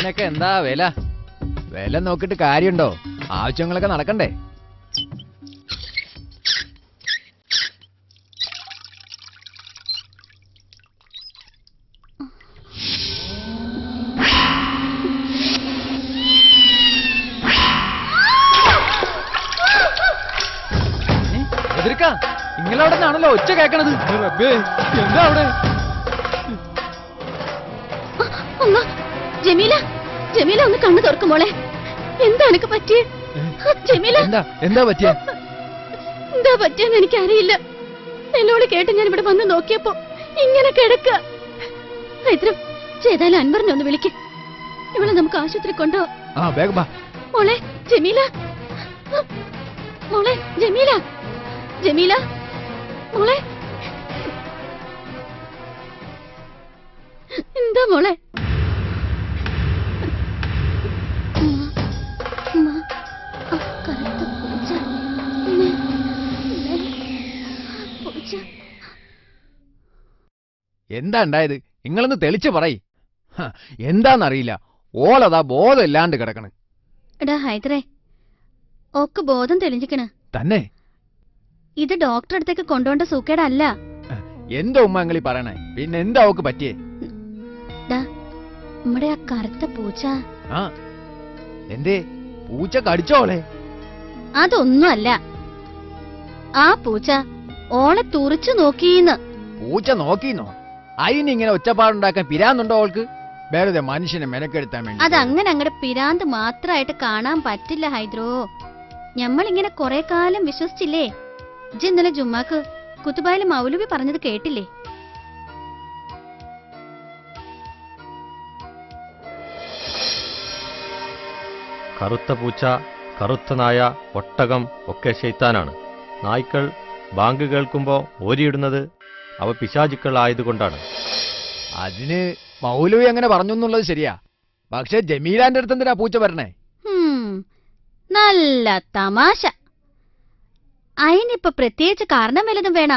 ഇതിനൊക്കെ എന്താ വില? വില നോക്കിട്ട് കാര്യമുണ്ടോ? ആവശ്യങ്ങളൊക്കെ നടക്കണ്ടേ? എതിർക്ക നിങ്ങളവിടെ നിന്നാണല്ലോ ഒച്ച കേക്കണത്? എന്താ അവിടെ? ജമീല ജമീല ഒന്ന് കണ്ണു തുറക്കും മോളെ. എന്താ എനിക്ക് പറ്റിയേ? ജമീല. എന്താ? എന്താ പറ്റിയ? എന്താ പറ്റിയെന്ന് എനിക്കറിയില്ല. എന്നോട് കേട്ട് ഞാൻ ഇവിടെ വന്ന് നോക്കിയപ്പോ ഇങ്ങനെ കിടക്ക. ഇത്രം ചെയ്താലും അൻവറിനെ ഒന്ന് വിളിക്ക്. ഇവളെ നമുക്ക് ആശുപത്രി കൊണ്ടോ ആ വേഗം വാ. മോളെ ജമീല. മോളെ ജമീല. ജമീല. മോളെ. എന്താ മോളെ? എന്താ ഉണ്ടായത്? നിങ്ങളൊന്ന് തെളിച്ച് പറയ്. എന്താന്നറിയില്ല. ഓളതാ ബോധം ഇല്ലാണ്ട് കിടക്കണ്. എടാ ഹൈദറേ ഓക്ക് ബോധം തെളിഞ്ഞിക്കണ്. തന്നെ? ഇത് ഡോക്ടറെ അടുത്തേക്ക് കൊണ്ടുപോണ്ട സൂക്കേടല്ല. എന്താ ഉമ്മ അങ്ങളി പറയണേ. പിന്നെ എന്താ അവക്ക് പറ്റിയേ? നമ്മുടെ ആ കറുത്ത പൂച്ച. ആ എന്തേ? പൂച്ച കടിച്ചോളെ അതൊന്നുമല്ല. ആ പൂച്ച ഓളെ തുറിച്ചു നോക്കിന്ന് പൂച്ച നോക്കിന്നോ? അതിനിങ്ങനെ ഒച്ചപ്പാടുണ്ടാക്കാൻ പിരാന്നുണ്ടോ അവൾക്ക്? വെറുതെ മനുഷ്യനെ മെനക്കെടുത്താൻ വേണ്ടി. അത് അങ്ങനെ അങ്ങടെ പിരാന്ത് മാത്രമായിട്ട് കാണാൻ പറ്റില്ല ഹൈദ്രോ. ഞമ്മളിങ്ങനെ കുറെ കാലം വിശ്വസിച്ചില്ലേ? ഇജ്ജ് ഇന്നലെ ജുമ്മാക്ക് കുത്തുബായിലെ മൗലവി പറഞ്ഞത് കേട്ടില്ലേ? കറുത്ത പൂച്ച കറുത്ത നായ ഒട്ടകം ഒക്കെ ശൈത്താനാണ്. നായ്ക്കൾ ബാങ്ക് കേൾക്കുമ്പോൾ ഓരിയിടുന്നത് അവ പിശാചുക്കൾ ആയതുകൊണ്ടാണ് അതിന് മൗലവി അങ്ങനെ പറഞ്ഞു എന്നുള്ളത് ശരിയാ. പക്ഷെ ജമീലാന്റെ അടുത്ത് എന്തിനാ പൂച്ച വരണേ? നല്ല തമാശ. അയിനിപ്പൊ പ്രത്യേകിച്ച് കാരണം വല്ലതും വേണ?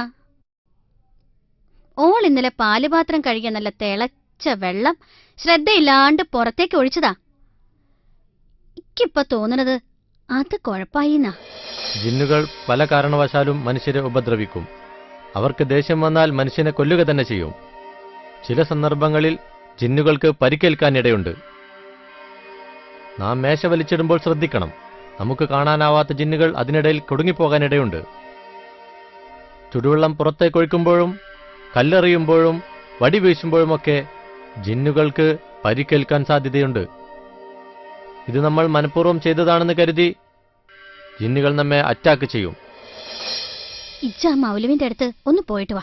ഓൾ ഇന്നലെ പാലുപാത്രം കഴുകിയ നല്ല തിളച്ച വെള്ളം ശ്രദ്ധയില്ലാണ്ട് പുറത്തേക്ക് ഒഴിച്ചതാ. ഇക്കിപ്പോ തോന്നണത് അത് കുഴപ്പായിന്നാ. ജിന്നുകൾ പല കാരണവശാലും മനുഷ്യരെ ഉപദ്രവിക്കും. അവർക്ക് ദേഷ്യം വന്നാൽ മനുഷ്യനെ കൊല്ലുക തന്നെ ചെയ്യും. ചില സന്ദർഭങ്ങളിൽ ജിന്നുകൾക്ക് പരിക്കേൽക്കാനിടയുണ്ട്. നാം മേശ വലിച്ചിടുമ്പോൾ ശ്രദ്ധിക്കണം. നമുക്ക് കാണാനാവാത്ത ജിന്നുകൾ അതിനിടയിൽ കുടുങ്ങിപ്പോകാനിടയുണ്ട്. ചുടുവെള്ളം പുറത്തേക്ക് ഒഴിക്കുമ്പോഴും കല്ലെറിയുമ്പോഴും വടി വീശുമ്പോഴുമൊക്കെ ജിന്നുകൾക്ക് പരിക്കേൽക്കാൻ സാധ്യതയുണ്ട്. ഇത് നമ്മൾ മനഃപൂർവം ചെയ്തതാണെന്ന് കരുതി ജിന്നുകൾ നമ്മെ അറ്റാക്ക് ചെയ്യും. ഇജ്ജ മൗലവിന്റെ അടുത്ത് ഒന്ന് പോയിട്ട് വാ.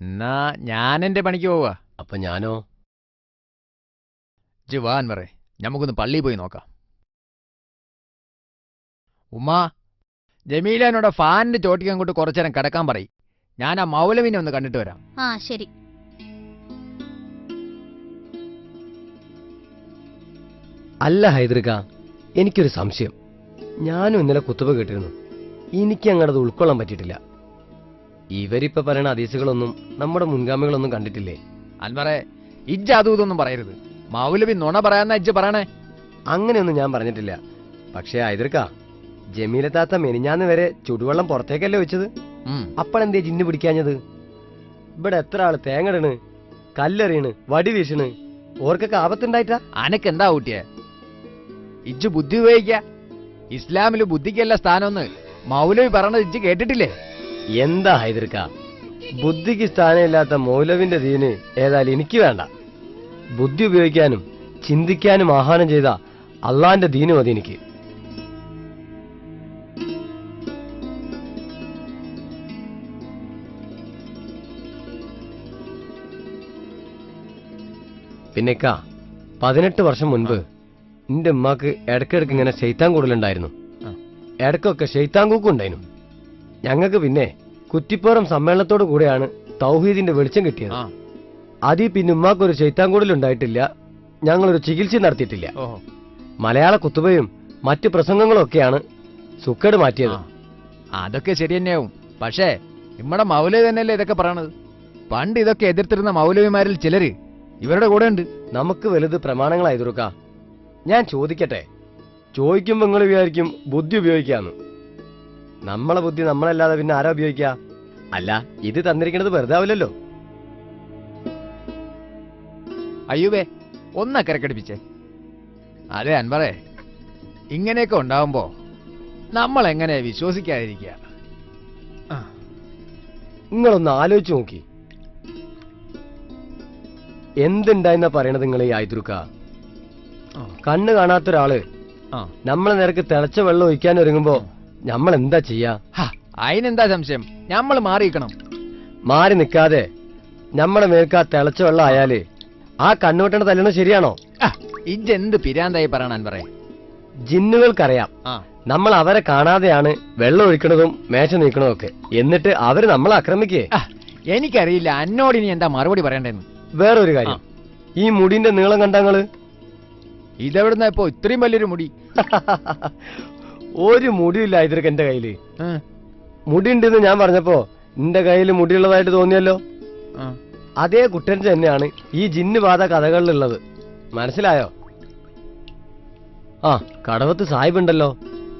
എന്നാ ഞാൻ എന്റെ പണിക്ക് പോവാ. അപ്പൊ ഞാനോ? ഇജ്ജ് വാ അൻവറേ. നമുക്കൊന്ന് പള്ളിയിൽ പോയി നോക്കാം. ഉമ്മ ജമീലനോട് ഫാനിന്റെ ചോട്ടിക്ക് അങ്ങോട്ട് കുറച്ചേരം കിടക്കാൻ പറയും. ഞാൻ ആ മൗലവിനെ ഒന്ന് കണ്ടിട്ട് വരാം. ആ ശരി. അല്ല ഹൈദ്രിക എനിക്കൊരു സംശയം. ഞാനും ഇന്നലെ കുത്തുവ കേട്ടിരുന്നു. എനിക്ക് അങ്ങടത് ഉൾക്കൊള്ളാൻ പറ്റിയിട്ടില്ല. ഇവരിപ്പോ പറയണ അതീസുകളൊന്നും നമ്മുടെ മുൻഗാമികളൊന്നും കണ്ടിട്ടില്ലേ? അൻവറേ ഇജ്ജ് അതും ഇതൊന്നും പറയരുത്. മൗലവി നുണ പറയാന്ന ഇജ്ജ് പറയണേ. അങ്ങനെയൊന്നും ഞാൻ പറഞ്ഞിട്ടില്ല. പക്ഷേ ആയതിർക്ക ജമീല താത്ത മെനിഞ്ഞാന്ന് വരെ ചുടുവെള്ളം പുറത്തേക്കല്ലേ വെച്ചത്? അപ്പഴെന്തേ ജിന്ന് പിടിക്കാഞ്ഞത്? ഇവിടെ എത്ര ആൾ തേങ്ങടണ് കല്ലെറിയണ് വടി വീശണ് ഓർക്കൊക്കെ ആപത്തുണ്ടായിട്ടാ? അനക്ക് എന്താ കൂട്ടിയെ ഇജ്ജ് ബുദ്ധി ഉപയോഗിക്ക. ഇസ്ലാമിൽ ബുദ്ധിക്കല്ല സ്ഥാനമൊന്ന്. മൗലവി പറഞ്ഞത് ഇജ്ജ് കേട്ടിട്ടില്ലേ? എന്താ ഹൈദർക്ക? ബുദ്ധിക്ക് സ്ഥാനമില്ലാത്ത മൗലവിന്റെ ദീന് ഏതായാലും എനിക്ക് വേണ്ട. ബുദ്ധി ഉപയോഗിക്കാനും ചിന്തിക്കാനും ആഹ്വാനം ചെയ്ത അള്ളാന്റെ ദീന് മതി എനിക്ക്. പിന്നെക്കാ പതിനെട്ട് വർഷം മുൻപ് നിന്റെ ഉമ്മാക്ക് ഇടയ്ക്കിടയ്ക്ക് ഇങ്ങനെ ശൈത്താൻ കൂടുതലുണ്ടായിരുന്നു. ഇടയ്ക്കൊക്കെ ഷെയ്ത്താങ്കൂക്കും കൂക്കും ഉണ്ടായിരുന്നു ഞങ്ങൾക്ക് പിന്നെ കുറ്റിപ്പുറം സമ്മേളനത്തോടു കൂടെയാണ് തൗഹീദിന്റെ വെളിച്ചം കിട്ടിയത്. അതിൽ പിന്നെ ഉമ്മാക്കൊരു ശൈത്താൻ ഉണ്ടായിട്ടില്ല ഞങ്ങളൊരു ചികിത്സ നടത്തിയിട്ടില്ല. മലയാള കുത്തുബയും മറ്റു പ്രസംഗങ്ങളും ഒക്കെയാണ് സുക്കേട് മാറ്റിയത്. അതൊക്കെ ശരി തന്നെയാവും പക്ഷേ നമ്മുടെ മൗലവി തന്നെയല്ലേ ഇതൊക്കെ പറയണത്? പണ്ട് ഇതൊക്കെ എതിർത്തിരുന്ന മൗലവിമാരിൽ ചിലര് ഇവരുടെ കൂടെ ഉണ്ട്. നമുക്ക് വലുത് പ്രമാണങ്ങളായി തീർക്കാം ഞാൻ ചോദിക്കട്ടെ? ചോദിക്കുമ്പോ നിങ്ങൾ വിചാരിക്കും ബുദ്ധി ഉപയോഗിക്കാന്ന്. നമ്മളെ ബുദ്ധി നമ്മളല്ലാതെ പിന്നെ ആരാ ഉപയോഗിക്ക? അല്ല ഇത് തന്നിരിക്കുന്നത് വെറുതെ ആവില്ലല്ലോ അയ്യൂബേ ഒന്നക്കരക്കടിപ്പിച്ചേ അതെ അൻപറേ ഇങ്ങനെയൊക്കെ ഉണ്ടാവുമ്പോ നമ്മൾ എങ്ങനെ വിശ്വസിക്കാതിരിക്കുക ആ, നിങ്ങളൊന്ന് ആലോചിച്ച് നോക്കി. എന്തുണ്ടായെന്നാ പറയണത് നിങ്ങൾ ഈ ആയുധുക്ക ആ, കണ്ണ് കാണാത്ത ഒരാൾ ആ. നമ്മളെ നിരക്ക് തിളച്ച വെള്ളം ഒഴിക്കാൻ ഒരുങ്ങുമ്പോ നമ്മൾ എന്താ ചെയ്യാ? അതിനെന്താ സംശയം? നമ്മൾ മാറിയിക്കണം മാറി നിൽക്കാതെ നമ്മളെ മേൽക്ക് ആ തിളച്ച വെള്ളം ആയാൽ ആ കണ്ണുവെട്ടണ തല്ലണ ശരിയാണോ? ഇതെന്ത് പിരാന്തായി പറയണ പറയാം ജിന്നുകൾക്കറിയാം. നമ്മൾ അവരെ കാണാതെയാണ് വെള്ളം ഒഴിക്കണതും മേശ നീക്കണതും ഒക്കെ എന്നിട്ട് അവർ നമ്മളെ ആക്രമിക്കേ? എനിക്കറിയില്ല. അന്നോട് ഇനി എന്താ മറുപടി പറയണ്ടെന്ന്. വേറൊരു കാര്യം. ഈ മുടിന്റെ നീളം കണ്ടങ്ങൾ ഇതെവിടുന്ന ഇപ്പോ ഇത്രയും വലിയൊരു മുടി? ഒരു മുടിയില്ല ഇതിർക്ക് എന്റെ കയ്യിൽ. മുടി ഉണ്ടെന്ന് ഞാൻ പറഞ്ഞപ്പോ നിന്റെ കയ്യിൽ മുടിയുള്ളതായിട്ട് തോന്നിയല്ലോ. അതേ കുട്ടൻ തന്നെയാണ് ഈ ജിന്ന് ബാധ കഥകളിലുള്ളത്. മനസ്സിലായോ? ആ കടവത്ത് സാഹിബ് ഉണ്ടല്ലോ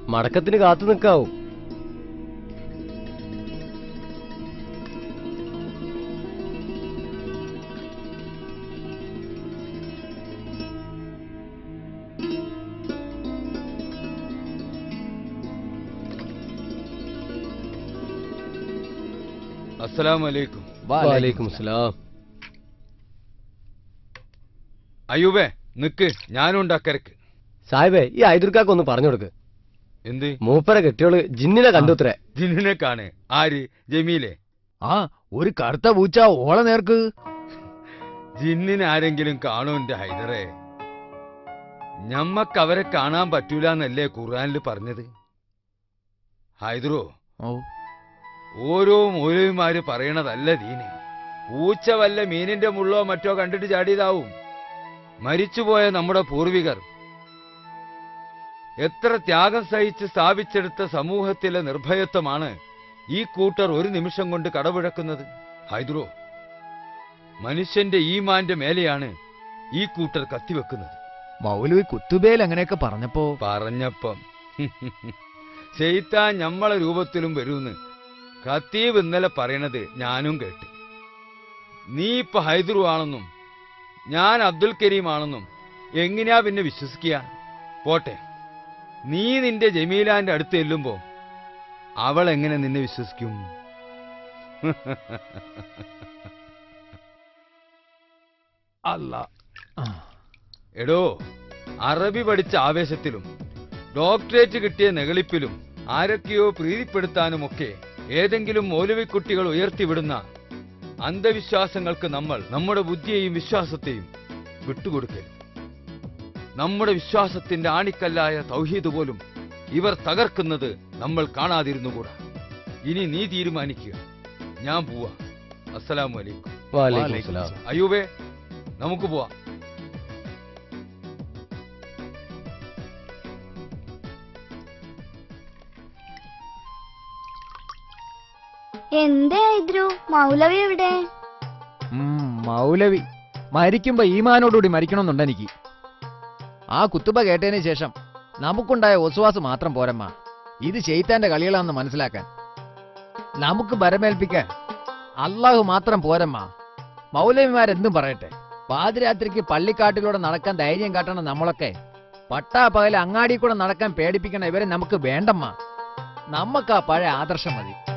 മടക്കത്തിന് കാത്തു നിൽക്കാവും. അസ്സലാമലൈക്കും. വാലേക്കും അസ്സലാം അയ്യൂബേ നിക്ക് ഞാനുണ്ട് അക്കരക്ക് സാഹിബേ ഈ ഐദുർക്കാക്ക് ഒന്ന് പറഞ്ഞു കൊടുക്ക്. എന്ത്? മൂപ്പര കെട്ടിയോൾ ജിന്നിനെ കണ്ടുത്രേ ജിന്നിനെ കാണ് ആര്? ജമീലെ. ആ ഒരു കറുത്ത പൂച്ച ഓള നേർക്ക്. ജിന്നിനെ ആരെങ്കിലും കാണോ എന്റെ ഹൈദറെ? ഞമ്മക്ക് അവരെ കാണാൻ പറ്റൂല എന്നല്ലേ ഖുർആനിൽ പറഞ്ഞത്. ഹൈദറോ ഓ ഓരോ മൗലവിമാര് പറയണതല്ല ദീന്. പൂച്ച വല്ല മീനിന്റെ മുള്ളോ മറ്റോ കണ്ടിട്ട് ചാടിയതാവും. മരിച്ചുപോയ നമ്മുടെ പൂർവികർ. എത്ര ത്യാഗം സഹിച്ച് സ്ഥാപിച്ചെടുത്ത സമൂഹത്തിലെ നിർഭയത്വമാണ് ഈ കൂട്ടർ ഒരു നിമിഷം കൊണ്ട് കടപിഴക്കുന്നത്. ഹൈദ്രോ മനുഷ്യന്റെ ഈമാന്റെ മേലെയാണ് ഈ കൂട്ടർ കത്തിവെക്കുന്നത്. മൗലവി കുത്തുബേൽ അങ്ങനെയൊക്കെ പറഞ്ഞപ്പോ പറഞ്ഞപ്പം. ചെയ്ത്താൻ ഞമ്മളെ രൂപത്തിലും വരുമെന്ന് ഖത്തീബ് ഇന്നലെ പറയണത് ഞാനും കേട്ട്. നീ ഇപ്പൊ ഹൈദറു ആണെന്നും ഞാൻ അബ്ദുൽ കരീം ആണെന്നും എങ്ങനെയാ പിന്നെ വിശ്വസിക്കുക? പോട്ടെ. നീ നിന്റെ ജമീലാന്റെ അടുത്ത് ചെല്ലുമ്പോ അവൾ എങ്ങനെ നിന്നെ വിശ്വസിക്കും? അല്ല. എടോ അറബി പഠിച്ച ആവേശത്തിലും ഡോക്ടറേറ്റ് കിട്ടിയ നെകളിപ്പിലും ആരൊക്കെയോ പ്രീതിപ്പെടുത്താനുമൊക്കെ ഏതെങ്കിലും മൗലവിക്കുട്ടികൾ ഉയർത്തിവിടുന്ന അന്ധവിശ്വാസങ്ങൾക്ക് നമ്മൾ നമ്മുടെ ബുദ്ധിയെയും വിശ്വാസത്തെയും വിട്ടുകൊടുക്കരുത്. നമ്മുടെ വിശ്വാസത്തിന്റെ ആണിക്കല്ലായ തൗഹീദ് പോലും ഇവർ തകർക്കുന്നത് നമ്മൾ കാണാതിരുന്നുകൂടാ. ഇനി നീ തീരുമാനിക്കുക. ഞാൻ പോവാ. അസ്സലാമു അലൈക്കും. വാലേക്കും അസ്സലാം അയ്യൂബേ നമുക്ക് പോവാം. എന്തേ മൗലവി എവിടെ? മൗലവി. മരിക്കുമ്പോ ഈമാനോടുകൂടി മരിക്കണമെന്നുണ്ട് എനിക്ക്. ആ കുത്തുബ കേട്ടതിന് ശേഷം നമുക്കുണ്ടായ ഒസ്വാസ് മാത്രം പോരമ്മ. ഇത് ചെയ്ത്താന്റെ കളികളാണെന്ന് മനസ്സിലാക്കാൻ. നമുക്ക് ഭരമേൽപ്പിക്കാൻ അള്ളാഹു മാത്രം പോരമ്മ. മൗലവിമാരെന്തും പറയട്ടെ. പാതിരാത്രിക്ക് പള്ളിക്കാട്ടിലൂടെ നടക്കാൻ ധൈര്യം കാട്ടണം നമ്മളൊക്കെ. പട്ടാ പകൽ അങ്ങാടി കൂടെ നടക്കാൻ പേടിപ്പിക്കണ ഇവരെ നമുക്ക് വേണ്ടമ്മ. നമുക്ക് ആ പഴയ ആദർശം മതി.